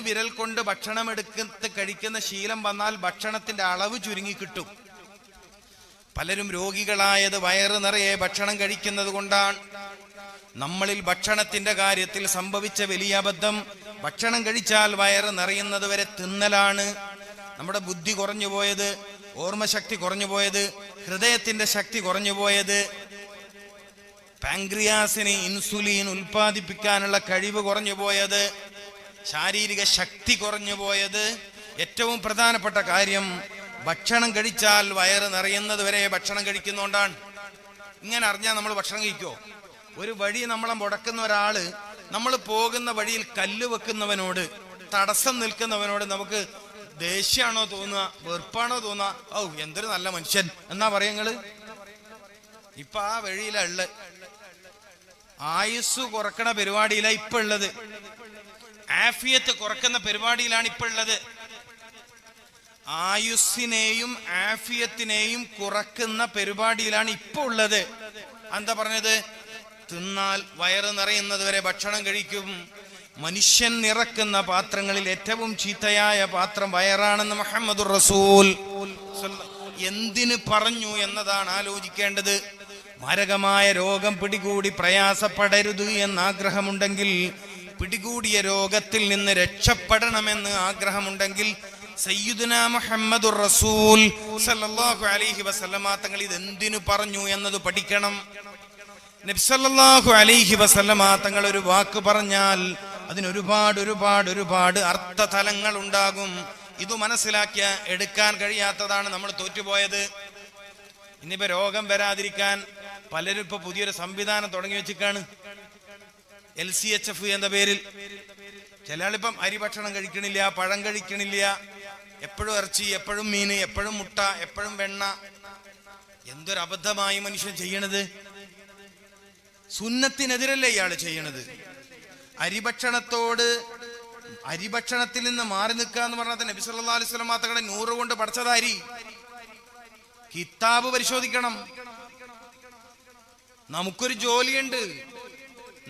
വിരൽ കൊണ്ട് ഭക്ഷണം എടുക്കത്ത് കഴിക്കുന്ന ശീലം വന്നാൽ ഭക്ഷണത്തിന്റെ അളവ് ചുരുങ്ങി കിട്ടും. പലരും രോഗികളായത് വയറ് നിറയെ ഭക്ഷണം കഴിക്കുന്നത് കൊണ്ടാണ്. നമ്മളിൽ ഭക്ഷണത്തിന്റെ കാര്യത്തിൽ സംഭവിച്ച വലിയ അബദ്ധം ഭക്ഷണം കഴിച്ചാൽ വയറ് നിറയുന്നത് വരെ തിന്നലാണ്. നമ്മുടെ ബുദ്ധി കുറഞ്ഞു പോയത് ഓർമ്മശക്തി കുറഞ്ഞു പോയത് ഹൃദയത്തിന്റെ ശക്തി കുറഞ്ഞു പോയത്. പാങ്ക്രിയാസിന് ഇൻസുലിൻ ഉൽപ്പാദിപ്പിക്കാനുള്ള കഴിവ് കുറഞ്ഞു പോയത്. ശാരീരിക ശക്തി കുറഞ്ഞു പോയത്. ഏറ്റവും പ്രധാനപ്പെട്ട കാര്യം ഭക്ഷണം കഴിച്ചാൽ വയറ് നിറയുന്നത് വരെ ഭക്ഷണം കഴിക്കുന്നോണ്ടാണ്. ഇങ്ങനെ അറിഞ്ഞാൽ നമ്മൾ ഭക്ഷണം കഴിക്കോ? ഒരു വഴി നമ്മളെ മുടക്കുന്ന ഒരാൾ നമ്മൾ പോകുന്ന വഴിയിൽ കല്ല് വെക്കുന്നവനോട് തടസ്സം നിൽക്കുന്നവനോട് നമുക്ക് ദേഷ്യാണോ തോന്നുക വെറുപ്പാണോ തോന്നുക? ഔ എന്തൊരു നല്ല മനുഷ്യൻ. എന്നാ പറയങ്ങൾ ഇപ്പൊ ആ വഴിയിലുള്ള ആയുസ് കുറക്കണ പരിപാടിയിലാ ഇപ്പൊ ഉള്ളത് ആഫിയത്ത് കുറക്കുന്ന പരിപാടിയിലാണ് ഇപ്പൊ ഉള്ളത്. ആയുസ്സിനെയും ആഫിയത്തിനെയും കുറക്കുന്ന പരിപാടിയിലാണ് ഇപ്പൊ ഉള്ളത്. എന്താ പറഞ്ഞത്? തിന്നാൽ വയറ് നിറയുന്നത് വരെ ഭക്ഷണം കഴിക്കും. മനുഷ്യൻ നിറക്കുന്ന പാത്രങ്ങളിൽ ഏറ്റവും ചീത്തയായ പാത്രം വയറാണെന്ന് മുഹമ്മദ് റസൂൽ എന്തിന് പറഞ്ഞു എന്നതാണ് ആലോചിക്കേണ്ടത്. മാരകമായ രോഗം പിടികൂടി പ്രയാസപ്പെടരുത് എന്ന് ആഗ്രഹമുണ്ടെങ്കിൽ പിടികൂടിയ രോഗത്തിൽ നിന്ന് രക്ഷപ്പെടണമെന്ന് ആഗ്രഹമുണ്ടെങ്കിൽ സയ്യിദുന മുഹമ്മദുർ റസൂൽ സല്ലല്ലാഹു അലൈഹി വസല്ലമ തങ്ങൾ ഇത് എന്തിനു പറഞ്ഞു എന്നത് പഠിക്കണം. നബ്സല്ലാഹു അലൈഹി വസല്ലമ തങ്ങൾ ഒരു വാക്ക് പറഞ്ഞാൽ അതിനൊരുപാട് ഒരുപാട് ഒരുപാട് അർത്ഥതലങ്ങൾ ഉണ്ടാകും. ഇത് മനസ്സിലാക്കിയ എടുക്കാൻ കഴിയാത്തതാണ് നമ്മൾ തോറ്റുപോയത്. ഇനിയിപ്പോ രോഗം വരാതിരിക്കാൻ പലരും ഇപ്പൊ പുതിയൊരു സംവിധാനം തുടങ്ങി വെച്ചിക്കാണ് എൽ സി എച്ച് എഫ് എന്ന പേരിൽ. ചില ആളിപ്പം അരി ഭക്ഷണം കഴിക്കണില്ല പഴം കഴിക്കണില്ല. എപ്പോഴും ഇറച്ചി എപ്പോഴും മീന് എപ്പോഴും മുട്ട എപ്പോഴും വെണ്ണ. എന്തൊരു അബദ്ധമായി മനുഷ്യൻ ചെയ്യണത്? സുന്നത്തിനെതിരല്ലേ ഇയാൾ ചെയ്യണത്? അരിഭക്ഷണത്തോട് അരിഭക്ഷണത്തിൽ നിന്ന് മാറി നിൽക്കുക എന്ന് പറഞ്ഞാൽ നബി സല്ലാ അലൈഹി തങ്ങളുടെ നൂറ് കൊണ്ട് പഠിച്ചത് അരി. കിതാബ് പരിശോധിക്കണം. നമുക്കൊരു ജോലിയുണ്ട്.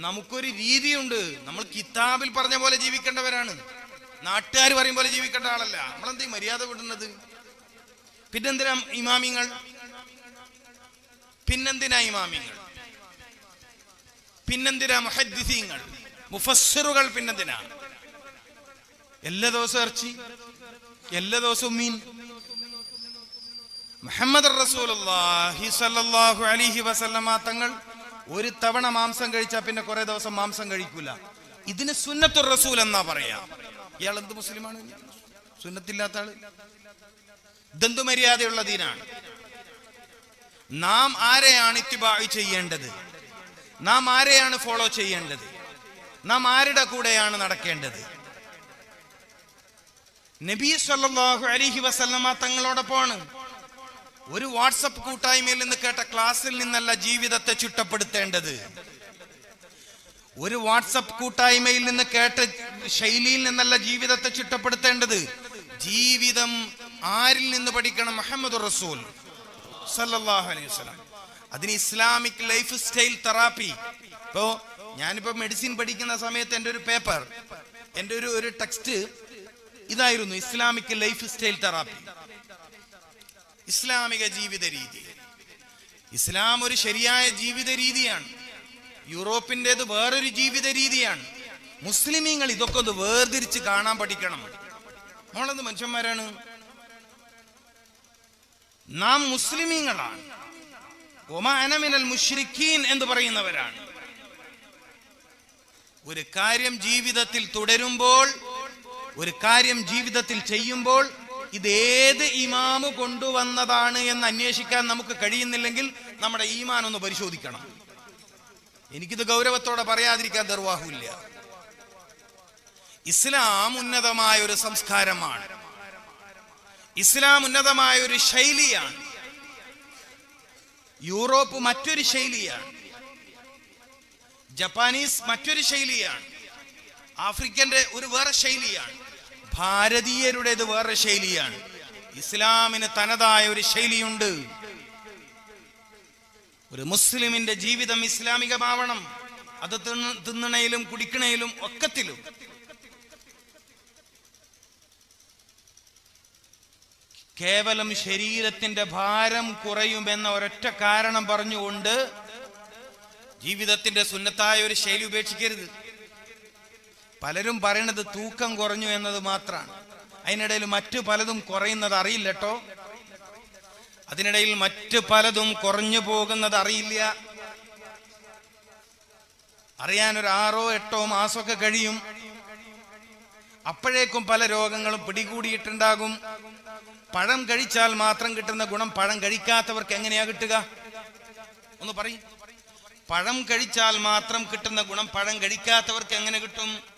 നമുക്കൊരു രീതിയുണ്ട്. നമ്മൾ കിതാബിൽ പറഞ്ഞ പോലെ ജീവിക്കേണ്ടവരാണ്. നാട്ടുകാർ പറയും പോലെ ജീവിക്കേണ്ട ആളല്ല. നമ്മളെന്ത് മര്യാദ വിടുന്നത്? പിന്നെന്തിനാ ഇമാമിങ്ങൾ? പിന്നെന്തിനാ ഇമാമിങ്ങൾ? പിന്നെന്തിനാ മുഹദ്ദിസീങ്ങൾ? മുഫസ്സിറുകൾ പിന്നെന്തിനാ? എല്ലാ ദിവസവും ഇറച്ചി എല്ലാ ദിവസവും മീൻ. മുഹമ്മദ് റസൂലുള്ളാഹി സ്വല്ലല്ലാഹു അലൈഹി വസല്ലമ തങ്ങൾ ഒരു തവണ മാംസം കഴിച്ചാൽ പിന്നെ കുറെ ദിവസം മാംസം കഴിക്കൂല. ഇതിന് സുന്നത്തു റസൂൽ എന്നാ പറയാ? ഇയാൾ എന്ത് മുസ്ലിമാണ്? സുന്നത്തില്ലാത്ത ആൾ. ദന്തു മര്യാദയുള്ള ദീനാണ്. നാം ആരെയാണ് ഇത്തിബായി ചെയ്യേണ്ടത്? നാം ആരെയാണ് ഫോളോ ചെയ്യേണ്ടത്? നാം ആരുടെ കൂടെയാണ് നടക്കേണ്ടത്? നബി സല്ലല്ലാഹു അലൈഹി വസല്ലമ തങ്ങളോടൊപ്പമാണ്. ഒരു വാട്സപ്പ് കൂട്ടായ്മയിൽ നിന്ന് കേട്ട ക്ലാസ്സിൽ നിന്നല്ല ജീവിതത്തെ ചുട്ടപ്പെടുത്തേണ്ടത് ഒരു വാട്സപ്പ് കൂട്ടായ്മയിൽ നിന്ന് കേട്ട ശൈലിയിൽ നിന്നല്ല ജീവിതത്തെ ചുട്ടപ്പെടുത്തേണ്ടത് ജീവിതം ആരിൽ നിന്ന് പഠിക്കണം? മുഹമ്മദ് റസൂൽ അലൈഹി അതിന് ഇസ്ലാമിക് ലൈഫ് സ്റ്റൈൽ തെറാപ്പി. ഇപ്പോ ഞാനിപ്പോ മെഡിസിൻ പഠിക്കുന്ന സമയത്ത് എന്റെ ഒരു പേപ്പർ എന്റെ ഒരു ഒരു ടെക്സ്റ്റ് ഇതായിരുന്നു ഇസ്ലാമിക് ലൈഫ് സ്റ്റൈൽ തെറാപ്പി. ഇസ്ലാമിക ജീവിത രീതി. ഇസ്ലാം ഒരു ശരിയായ ജീവിത രീതിയാണ്. യൂറോപ്പിന്റെത് വേറൊരു ജീവിത രീതിയാണ്. മുസ്ലിമീങ്ങൾ ഇതൊക്കെ ഒന്ന് വേർതിരിച്ച് കാണാൻ പഠിക്കണം. നമ്മളെന്ത് മനുഷ്യന്മാരാണ്? നാം മുസ്ലിമീങ്ങളാണ്. ഒമാനമിനൽ മുഷ്രിഖീൻ എന്ന് പറയുന്നവരാണ്. ഒരു കാര്യം ജീവിതത്തിൽ തുടരുമ്പോൾ ഒരു കാര്യം ജീവിതത്തിൽ ചെയ്യുമ്പോൾ ഇത് ഏത് ഇമാമ് കൊണ്ടുവന്നതാണ് എന്ന് അന്വേഷിക്കാൻ നമുക്ക് കഴിയുന്നില്ലെങ്കിൽ നമ്മുടെ ഈമാൻ ഒന്ന് പരിശോധിക്കണം. എനിക്കിത് ഗൗരവത്തോടെ പറയാതിരിക്കാൻ നിർവാഹമില്ല ഇസ്ലാം ഉന്നതമായ ഒരു സംസ്കാരമാണ്. ഇസ്ലാം ഉന്നതമായ ഒരു ശൈലിയാണ്. യൂറോപ്പ് മറ്റൊരു ശൈലിയാണ്. ജപ്പാനീസ് മറ്റൊരു ശൈലിയാണ്. ആഫ്രിക്കന്റെ ഒരു വേറെ ശൈലിയാണ്. ഭാരതീയരുടേത് വേറെ ശൈലിയാണ്. ഇസ്ലാമിന് തനതായ ഒരു ശൈലിയുണ്ട്. ഒരു മുസ്ലിമിന്റെ ജീവിതം ഇസ്ലാമികമാവണം. അത് തിന്നണയിലും കുടിക്കണയിലും ഒക്കത്തിലും. കേവലം ശരീരത്തിന്റെ ഭാരം കുറയുമെന്ന ഒരൊറ്റ കാരണം പറഞ്ഞുകൊണ്ട് ജീവിതത്തിന്റെ സുന്നത്തായ ഒരു ശൈലി ഉപേക്ഷിക്കരുത്. പലരും പറയണത് തൂക്കം കുറഞ്ഞു എന്നത് മാത്രമാണ്. അതിനിടയിൽ മറ്റു പലതും കുറയുന്നത് അറിയില്ല കേട്ടോ അതിനിടയിൽ മറ്റു പലതും കുറഞ്ഞു പോകുന്നത് അറിയില്ല. അറിയാൻ ഒരു ആറോ എട്ടോ മാസമൊക്കെ കഴിയും. അപ്പോഴേക്കും പല രോഗങ്ങളും പിടികൂടിയിട്ടുണ്ടാകും. പഴം കഴിച്ചാൽ മാത്രം കിട്ടുന്ന ഗുണം പഴം കഴിക്കാത്തവർക്ക് എങ്ങനെയാ കിട്ടുക? ഒന്ന് പറയും. പഴം കഴിച്ചാൽ മാത്രം കിട്ടുന്ന ഗുണം പഴം കഴിക്കാത്തവർക്ക് എങ്ങനെ കിട്ടും?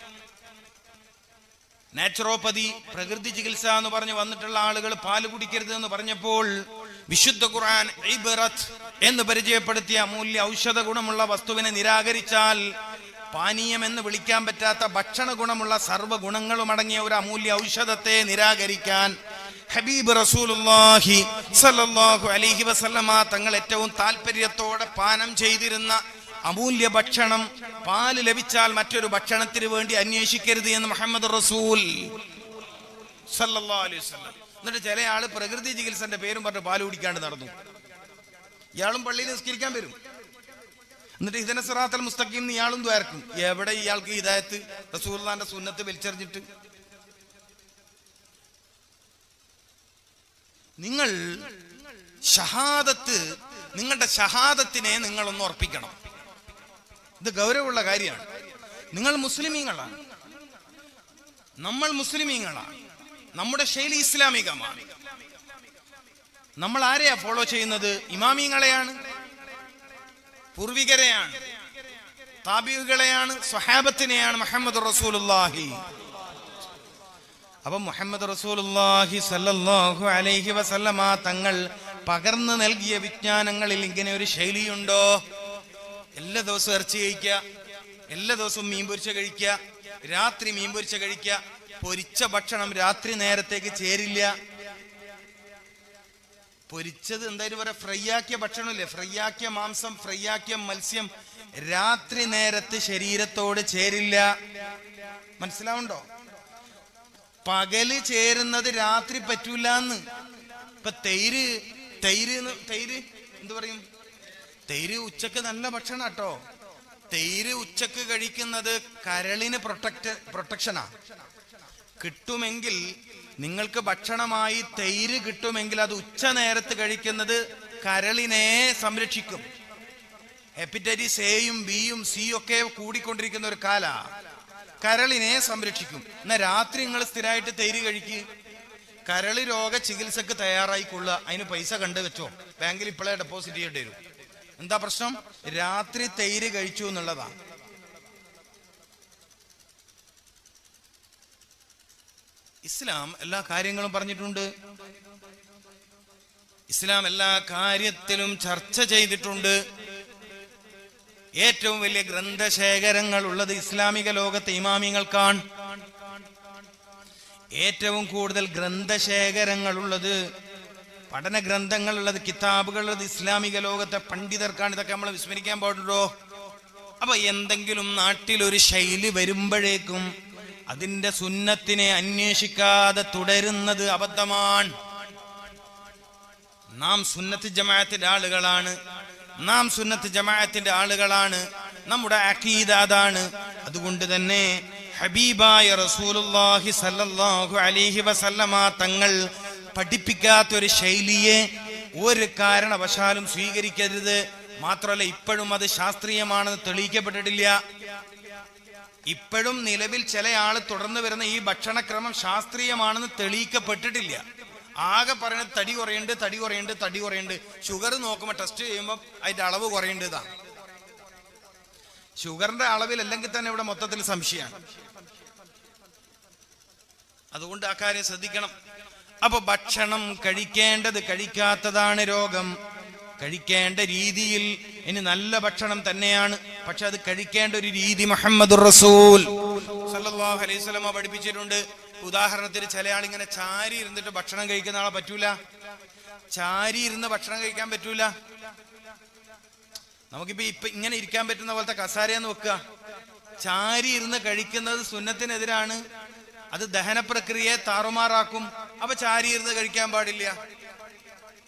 നാച്ചുറോപ്പതി പ്രകൃതി ചികിത്സ എന്ന് പറഞ്ഞ് വന്നിട്ടുള്ള ആളുകൾ പാൽ കുടിക്കരുത് എന്ന് പറഞ്ഞപ്പോൾ വിശുദ്ധ ഖുർആൻ ഇബറത്ത് എന്ന് പരിചയപ്പെടുത്തിയ അമൂല്യ ഔഷധ ഗുണമുള്ള വസ്തുവിനെ നിരാകരിച്ചാൽ പാനീയം എന്ന് വിളിക്കാൻ പറ്റാത്ത ഭക്ഷണ ഗുണമുള്ള സർവ ഗുണങ്ങളും അടങ്ങിയ ഒരു അമൂല്യ ഔഷധത്തെ നിരാകരിക്കാൻ ഹബീബ് റസൂലുള്ളാഹി സല്ലല്ലാഹു അലൈഹി വസല്ലമ തങ്ങൾ ഏറ്റവും താല്പര്യത്തോടെ പാനം ചെയ്തിരുന്ന അമൂല്യ ഭക്ഷണം പാൽ ലഭിച്ചാൽ മറ്റൊരു ഭക്ഷണത്തിന് വേണ്ടി അന്വേഷിക്കരുത് എന്ന് മുഹമ്മദ് റസൂൽ എന്നിട്ട് ചില ആൾ പ്രകൃതി ചികിത്സന്റെ പേരും പറഞ്ഞ് പാൽ കുടിക്കാണ്ട് നടന്നു. ഇയാളും പള്ളിയിൽ നിസ്കരിക്കാൻ വരും. എന്നിട്ട് ഇതിനെ സിറാത്തൽ മുസ്തഖീം ഇയാളും ദ്വാരക്കും. എവിടെ ഇയാൾക്ക് ഹിദായത്ത്? റസൂർലാന്റെ സുന്നത്ത് വലിച്ചെറിഞ്ഞിട്ട്. നിങ്ങൾ ഷഹാദത്ത് നിങ്ങളുടെ ഷഹാദത്തിനെ നിങ്ങളൊന്ന് ഉറപ്പിക്കണം. ഇത് ഗൗരവമുള്ള കാര്യമാണ്. നിങ്ങൾ മുസ്ലിമീങ്ങളാണ്. നമ്മൾ മുസ്ലിമീങ്ങളാണ്. നമ്മുടെ ശൈലി ഇസ്ലാമികമാണ്. നമ്മൾ ആരെയാ ഫോളോ ചെയ്യുന്നത്? ഇമാമിങ്ങളെയാണ്. പൂർവികരെയാണ്. താബികളെയാണ് സ്വഹാബത്തിനെയാണ് മുഹമ്മദ് റസൂലുള്ളാഹി. അപ്പൊ മുഹമ്മദ് റസൂലുള്ളാഹി സല്ലല്ലാഹു അലൈഹി വസല്ലമ തങ്ങൾ പകർന്നു നൽകിയ വിജ്ഞാനങ്ങളിൽ ഇങ്ങനെ ഒരു ശൈലിയുണ്ടോ? എല്ലാ ദിവസവും ഇറച്ചി കഴിക്കുക എല്ലാ ദിവസവും മീൻ പൊരിച്ച കഴിക്കുക രാത്രി മീൻ പൊരിച്ച കഴിക്കുക പൊരിച്ച ഭക്ഷണം രാത്രി നേരത്തേക്ക് ചേരില്ല. പൊരിച്ചത് എന്തായാലും പറയാ ഫ്രൈ ആക്കിയ ഭക്ഷണമില്ലേ? ഫ്രൈ ആക്കിയ മാംസം ഫ്രൈ ആക്കിയ മത്സ്യം രാത്രി നേരത്ത് ശരീരത്തോട് ചേരില്ല. മനസ്സിലാവുണ്ടോ പകൽ ചേരുന്നത് രാത്രി പറ്റൂലെന്ന്. ഇപ്പൊ തൈര് തൈര് തൈര് എന്ത് പറയും? തൈര് ഉച്ചയ്ക്ക് നല്ല ഭക്ഷണം കേട്ടോ തൈര് ഉച്ചയ്ക്ക് കഴിക്കുന്നത് കരളിന് പ്രൊട്ടക്ട് പ്രൊട്ടക്ഷനാ. കിട്ടുമെങ്കിൽ നിങ്ങൾക്ക് ഭക്ഷണമായി തൈര് കിട്ടുമെങ്കിൽ അത് ഉച്ച നേരത്ത് കഴിക്കുന്നത് കരളിനെ സംരക്ഷിക്കും. ഹെപ്പറ്റൈറ്റിസ് എയും ബിയും സി ഒക്കെ കൂടിക്കൊണ്ടിരിക്കുന്ന ഒരു കാല. കരളിനെ സംരക്ഷിക്കും. എന്നാ രാത്രി നിങ്ങൾ സ്ഥിരമായിട്ട് തൈര് കഴിക്കുക കരളി രോഗ ചികിത്സക്ക് തയ്യാറായിക്കൊള്ളുക അതിന് പൈസ കണ്ടു വെച്ചോ. ബാങ്കിൽ ഇപ്പോഴേ ഡെപ്പോസിറ്റ് ചെയ്യേണ്ടി വരും. എന്താ പ്രശ്നം? രാത്രി തൈര് കഴിച്ചു എന്നുള്ളതാ. ഇസ്ലാം എല്ലാ കാര്യങ്ങളും പറഞ്ഞിട്ടുണ്ട്. ഇസ്ലാം എല്ലാ കാര്യത്തിലും ചർച്ച ചെയ്തിട്ടുണ്ട്. ഏറ്റവും വലിയ ഗ്രന്ഥശേഖരങ്ങൾ ഉള്ളത് ഇസ്ലാമിക ലോകത്തെ ഇമാമിങ്ങൾക്കാണ് ഏറ്റവും കൂടുതൽ ഗ്രന്ഥശേഖരങ്ങൾ ഉള്ളത് പഠന ഗ്രന്ഥങ്ങളുള്ളത് കിതാബുകളുള്ളത് ഇസ്ലാമിക ലോകത്തെ പണ്ഡിതർക്കാണ് ഇതൊക്കെ നമ്മൾ വിസ്മരിക്കാൻ പാടുള്ളൂ അപ്പൊ എന്തെങ്കിലും നാട്ടിൽ ഒരു ശൈലി വരുമ്പോഴേക്കും അതിന്റെ സുന്നത്തിനെ അന്വേഷിക്കാതെ തുടരുന്നത് അബദ്ധമാണ്. നാം സുന്നത്ത് ജമാഅത്തിന്റെ ആളുകളാണ്. നാം സുന്നത്ത് ജമാഅത്തിന്റെ ആളുകളാണ്. നമ്മുടെ അഖീദ അതാണ്. അതുകൊണ്ട് തന്നെ ഹബീബായ റസൂലുള്ളാഹി സല്ലല്ലാഹു അലൈഹി വസല്ലമ തങ്ങൾ പഠിപ്പിക്കാത്ത ഒരു ശൈലിയെ ഒരു കാരണവശാലും സ്വീകരിക്കരുത്. മാത്രമല്ല ഇപ്പോഴും അത് ശാസ്ത്രീയമാണെന്ന് തെളിയിക്കപ്പെട്ടിട്ടില്ല. ഇപ്പോഴും നിലവിൽ ചില ആൾ തുടർന്നു വരുന്ന ഈ ഭക്ഷണക്രമം ശാസ്ത്രീയമാണെന്ന് തെളിയിക്കപ്പെട്ടിട്ടില്ല. ആകെ പറയുന്നത് തടി കുറയുണ്ട് തടി കുറയുണ്ട് തടി കുറയുണ്ട് ഷുഗർ നോക്കുമ്പോൾ ടെസ്റ്റ് ചെയ്യുമ്പോൾ അതിന്റെ അളവ് കുറയേണ്ടതാ ഷുഗറിന്റെ അളവിൽ അല്ലെങ്കിൽ തന്നെ ഇവിടെ മൊത്തത്തിൽ സംശയമാണ്. അതുകൊണ്ട് ആ കാര്യം ശ്രദ്ധിക്കണം. അപ്പൊ ഭക്ഷണം കഴിക്കേണ്ടത് കഴിക്കാത്തതാണ് രോഗം. കഴിക്കേണ്ട രീതിയിൽ ഇനി നല്ല ഭക്ഷണം തന്നെയാണ്. പക്ഷെ അത് കഴിക്കേണ്ട ഒരു രീതി മുഹമ്മദ് റസൂൽ. അലൈഹി പഠിപ്പിച്ചിട്ടുണ്ട്. ഉദാഹരണത്തിന് ചില ആളിങ്ങനെ ചാരി ഇരുന്നിട്ട് ഭക്ഷണം കഴിക്കുന്ന ആളെ പറ്റൂല? ചാരി ഇരുന്ന് ഭക്ഷണം കഴിക്കാൻ പറ്റൂല? നമുക്കിപ്പോ ഇപ്പൊ ഇങ്ങനെ ഇരിക്കാൻ പറ്റുന്ന പോലത്തെ കസാരയെന്ന് വെക്കുക. ചാരി ഇരുന്ന് കഴിക്കുന്നത് സുന്നത്തിനെതിരാണ്. അത് ദഹന പ്രക്രിയയെ താറുമാറാക്കും. അപ്പൊ ചാരിയിരുന്ന് കഴിക്കാൻ പാടില്ല.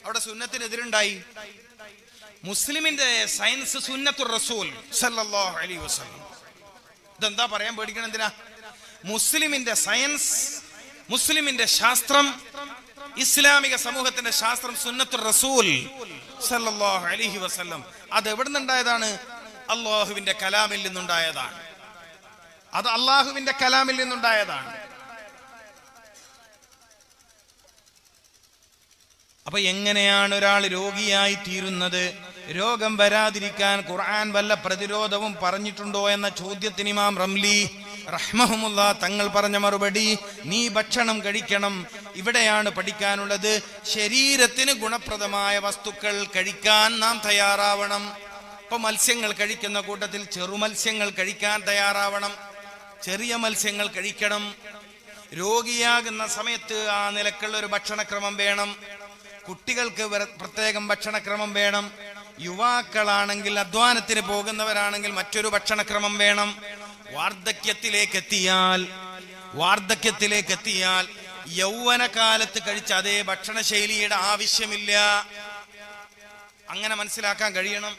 അവിടെ സുന്നത്തിനെതിരുണ്ടായി. മുസ്ലിമിന്റെ സയൻസ് സുന്നത്തു റസൂൽ സല്ലല്ലാഹു അലൈഹി വസല്ലം. ഇതെന്താ പറയാൻ പേടിക്കണം എന്തിനാ? മുസ്ലിമിന്റെ സയൻസ് മുസ്ലിമിന്റെ ശാസ്ത്രം ഇസ്ലാമിക സമൂഹത്തിന്റെ ശാസ്ത്രം സുന്നത്തു റസൂൽ സല്ലല്ലാഹു അലൈഹി വസല്ലം. അത് എവിടെ നിന്നുണ്ടായതാണ് അള്ളാഹുവിന്റെ കലാമിൽ നിന്നുണ്ടായതാണ്. അത് അള്ളാഹുവിന്റെ കലാമിൽ നിന്നുണ്ടായതാണ്. അപ്പൊ എങ്ങനെയാണ് ഒരാൾ രോഗിയായി തീരുന്നത്? രോഗം വരാതിരിക്കാൻ ഖുർആൻ വല്ല പ്രതിരോധവും പറഞ്ഞിട്ടുണ്ടോ എന്ന ചോദ്യത്തിന് ഇമാം റംലി റഹ്മഹമുല്ല തങ്ങൾ പറഞ്ഞ മറുപടി നീ ഭക്ഷണം കഴിക്കണം. ഇവിടെയാണ് പഠിക്കാനുള്ളത്. ശരീരത്തിന് ഗുണപ്രദമായ വസ്തുക്കൾ കഴിക്കാൻ നാം തയ്യാറാവണം. ഇപ്പൊ മത്സ്യങ്ങൾ കഴിക്കുന്ന കൂട്ടത്തിൽ ചെറുമത്സ്യങ്ങൾ കഴിക്കാൻ തയ്യാറാവണം. ചെറിയ മത്സ്യങ്ങൾ കഴിക്കണം. രോഗിയാകുന്ന സമയത്ത് ആ നിലക്കുള്ള ഒരു ഭക്ഷണക്രമം വേണം. കുട്ടികൾക്ക് പ്രത്യേകം ഭക്ഷണക്രമം വേണം. യുവാക്കളാണെങ്കിൽ അധ്വാനത്തിന് പോകുന്നവരാണെങ്കിൽ മറ്റൊരു ഭക്ഷണക്രമം വേണം. വാർദ്ധക്യത്തിലേക്ക് എത്തിയാൽ വാർദ്ധക്യത്തിലേക്ക് എത്തിയാൽ യൗവനകാലത്ത് കഴിച്ച അതേ ഭക്ഷണശൈലിയുടെ ആവശ്യമില്ല. അങ്ങനെ മനസ്സിലാക്കാൻ കഴിയണം.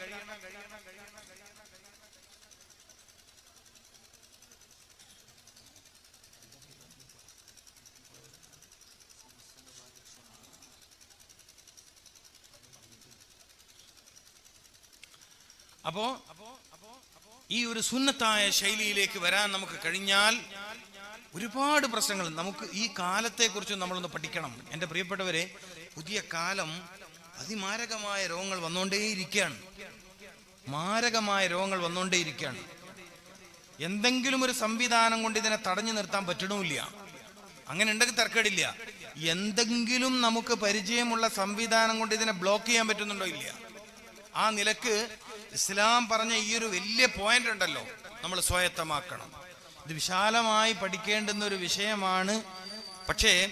അപ്പോ ഈ ഒരു സുന്നത്തായ ശൈലിയിലേക്ക് വരാൻ നമുക്ക് കഴിഞ്ഞാൽ ഒരുപാട് പ്രശ്നങ്ങൾ. നമുക്ക് ഈ കാലത്തെ കുറിച്ച് നമ്മളൊന്ന് പഠിക്കണം. എന്റെ പ്രിയപ്പെട്ടവരെ പുതിയ കാലം അതിമാരകമായ രോഗങ്ങൾ വന്നുകൊണ്ടേയിരിക്കുകയാണ്. മാരകമായ രോഗങ്ങൾ വന്നുകൊണ്ടേയിരിക്കുകയാണ്. എന്തെങ്കിലും ഒരു സംവിധാനം കൊണ്ട് ഇതിനെ തടഞ്ഞു നിർത്താൻ പറ്റണമില്ല. അങ്ങനെ ഉണ്ടെങ്കിൽ തർക്കടില്ല. എന്തെങ്കിലും നമുക്ക് പരിചയമുള്ള സംവിധാനം കൊണ്ട് ഇതിനെ ബ്ലോക്ക് ചെയ്യാൻ പറ്റുന്നുണ്ടോ ഇല്ല? ആ നിലയ്ക്ക് ഇസ്ലാം പറഞ്ഞ ഈ ഒരു വലിയ പോയിന്റ് ഉണ്ടല്ലോ നമ്മൾ സ്വായത്തമാക്കണം. ഇത് വിശാലമായി പഠിക്കേണ്ടുന്ന ഒരു വിഷയമാണ്. പക്ഷേ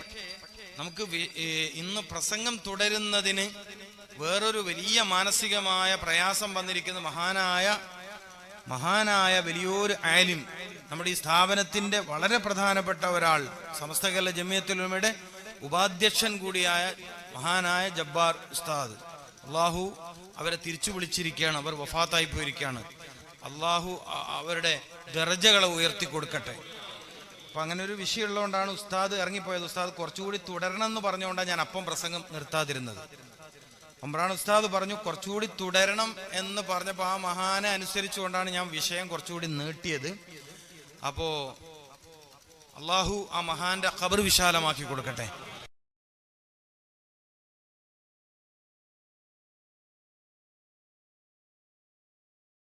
നമുക്ക് ഇന്ന് പ്രസംഗം തുടരുന്നതിന് വേറൊരു വലിയ മാനസികമായ പ്രയാസം വന്നിരിക്കുന്ന മഹാനായ മഹാനായ വലിയൊരു ആലിം നമ്മുടെ ഈ സ്ഥാപനത്തിന്റെ വളരെ പ്രധാനപ്പെട്ട ഒരാൾ സമസ്ത കേരള ഉപാധ്യക്ഷൻ കൂടിയായ മഹാനായ ജബ്ബാർ ഉസ്താദ്. അള്ളാഹു അവരെ തിരിച്ചു വിളിച്ചിരിക്കുകയാണ്. അവർ വഫാത്തായി പോയിരിക്കുകയാണ്. അള്ളാഹു അവരുടെ ദർജകളെ ഉയർത്തി കൊടുക്കട്ടെ. അപ്പൊ അങ്ങനെ ഒരു വിഷയം ഉള്ളതുകൊണ്ടാണ് ഉസ്താദ് ഇറങ്ങിപ്പോയത്. ഉസ്താദ് കുറച്ചുകൂടി തുടരണം എന്ന് പറഞ്ഞുകൊണ്ടാണ് ഞാൻ അപ്പം പ്രസംഗം നിർത്താതിരുന്നത്. ഒമ്പ്രാൻ ഉസ്താദ് പറഞ്ഞു കുറച്ചുകൂടി തുടരണം എന്ന് പറഞ്ഞപ്പോൾ ആ മഹാനെ അനുസരിച്ചുകൊണ്ടാണ് ഞാൻ വിഷയം കുറച്ചുകൂടി നീട്ടിയത്. അപ്പോ അള്ളാഹു ആ മഹാന്റെ ഖബർ വിശാലമാക്കി കൊടുക്കട്ടെ.